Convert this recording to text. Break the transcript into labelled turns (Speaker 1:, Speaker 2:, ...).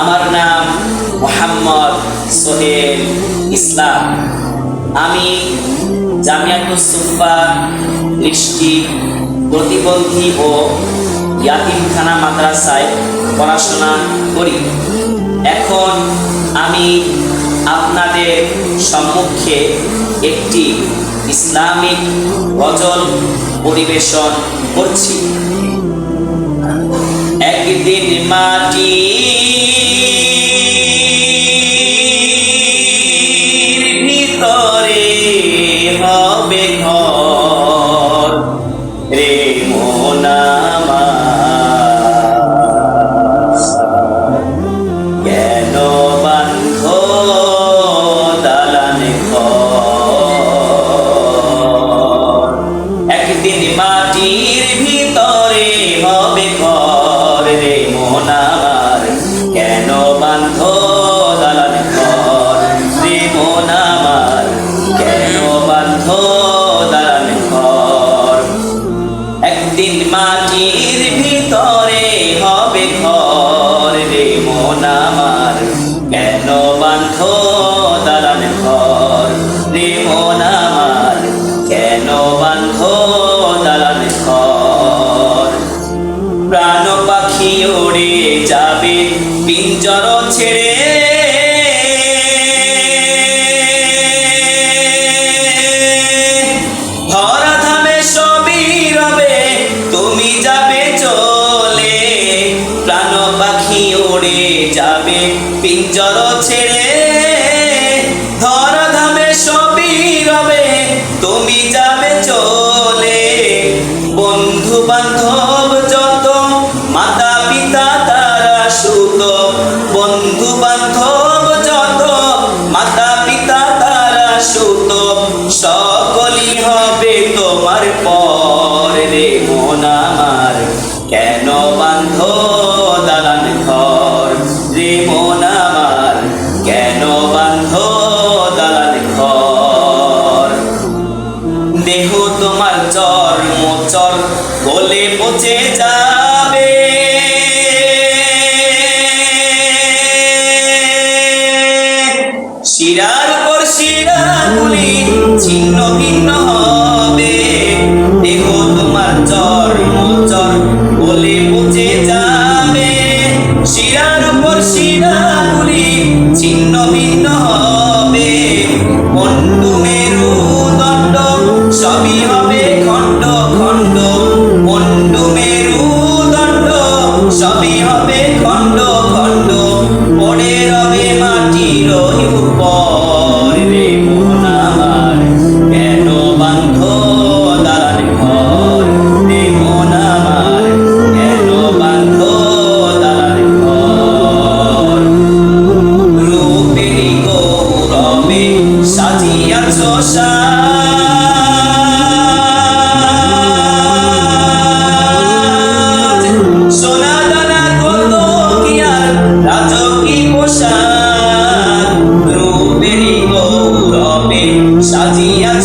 Speaker 1: আমার নাম মোহাম্মদ সোহেল ইসলাম। আমি জামিয়াতুস সুফা দৃষ্টি প্রতিবন্ধী ও ইয়াতিমখানা মাদ্রাসায় পড়াশোনা করি। এখন আমি আপনাদের সম্মুখে একটি ইসলামিক গজল পরিবেশন করছি। একদিন মাটি ভিতরে হবে ঘর। একদিন মাটির ভিতরে হবে ঘর রে মন আমার। কেন বান্ধ দালান ঘর রে মন আমার? কেন বান্ধ দালান ঘর? প্রাণ পাখি ওড়ে যাবে, পিঞ্জর ছেড়ে যাবে পিঞ্জর ছেড়ে ধরা ধামে সবই রবে তুমি যাবে চলে। বন্ধু বান্ধব দেহ তোমার চর মোচর গলে পচে যাবে। শিরার পর শিরাগুলি ছিন্ন ভিন্ন হবে। দেহ তোমার চর মোচর গলে পচে Saat ia.